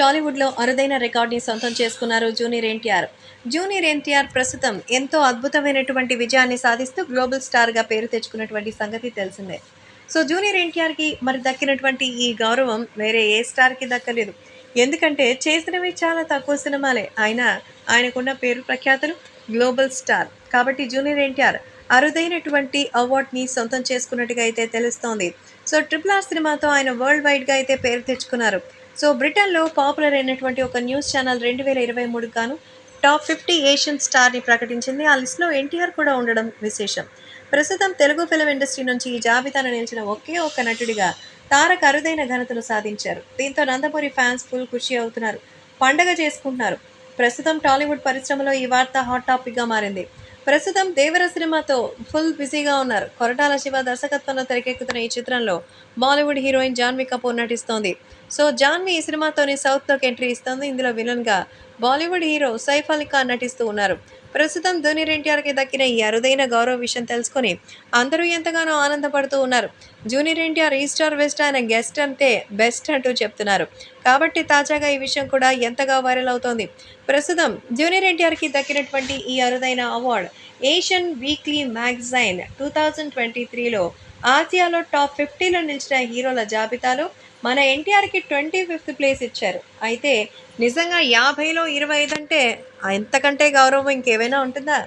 టాలీవుడ్లో అరుదైన రికార్డ్ని సొంతం చేసుకున్నారు జూనియర్ ఎన్టీఆర్. జూనియర్ ఎన్టీఆర్ ప్రస్తుతం ఎంతో అద్భుతమైనటువంటి విజయాన్ని సాధిస్తూ గ్లోబల్ స్టార్గా పేరు తెచ్చుకున్నటువంటి సంగతి తెలిసిందే. సో జూనియర్ ఎన్టీఆర్కి మరి దక్కినటువంటి ఈ గౌరవం వేరే ఏ స్టార్కి దక్కలేదు. ఎందుకంటే చేసినవి చాలా తక్కువ సినిమాలే. అయినా ఆయనకున్న పేరు ప్రఖ్యాతులు గ్లోబల్ స్టార్. కాబట్టి జూనియర్ ఎన్టీఆర్ అరుదైనటువంటి అవార్డ్ని సొంతం చేసుకున్నట్టుగా అయితే తెలుస్తోంది. సో ట్రిపుల్ ఆర్ సినిమాతో ఆయన వరల్డ్ వైడ్గా అయితే పేరు తెచ్చుకున్నారు. సో బ్రిటన్లో పాపులర్ అయినటువంటి ఒక న్యూస్ ఛానల్ రెండు వేల ఇరవై మూడు గాను టాప్ ఫిఫ్టీ ఏషియన్ స్టార్ని ప్రకటించింది. ఆ లిస్ట్లో ఎన్టీఆర్ కూడా ఉండడం విశేషం. ప్రస్తుతం తెలుగు ఫిలిం ఇండస్ట్రీ నుంచి ఈ జాబితాను నిలిచిన ఒకే ఒక్క నటుడిగా తారక్ అరుదైన ఘనతను సాధించారు. దీంతో నందమూరి ఫ్యాన్స్ ఫుల్ ఖుషి అవుతున్నారు. పండగ చేసుకుంటున్నారు. ప్రస్తుతం టాలీవుడ్ పరిశ్రమలో ఈ వార్త హాట్ టాపిక్గా మారింది. ప్రస్తుతం దేవర సినిమాతో ఫుల్ బిజీగా ఉన్నారు. కొరటాల శివ దర్శకత్వంలో తెరకెక్కుతున్న ఈ చిత్రంలో బాలీవుడ్ హీరోయిన్ జాన్వి కపూర్ నటిస్తోంది. సో జాన్వి ఈ సినిమాతోని సౌత్లోకి ఎంట్రీ ఇస్తుంది. ఇందులో విలన్గా బాలీవుడ్ హీరో సైఫ్ అలీ ఖాన్ నటిస్తూ ఉన్నారు. ప్రస్తుతం జూనియర్ ఎన్టీఆర్కి దక్కిన ఈ అరుదైన గౌరవ విషయం తెలుసుకొని అందరూ ఎంతగానో ఆనందపడుతూ ఉన్నారు. జూనియర్ ఎన్టీఆర్ ఈ స్టార్ వెస్ట్ ఆయన గెస్ట్ అంటే బెస్ట్ అంటూ చెప్తున్నారు. కాబట్టి తాజాగా ఈ విషయం కూడా ఎంతగా వైరల్ అవుతోంది. ప్రస్తుతం జూనియర్ ఎన్టీఆర్కి దక్కినటువంటి ఈ అరుదైన award Asian weekly magazine two thousand twenty త్రీలో ఆసియాలో టాప్ ఫిఫ్టీలో నిలిచిన హీరోల జాబితాలో మన ఎన్టీఆర్కి ట్వంటీ ఫిఫ్త్ ప్లేస్ ఇచ్చారు. అయితే నిజంగా యాభైలో ఇరవై ఐదు అంటే ఎంతకంటే గౌరవం ఇంకేమైనా ఉంటుందా?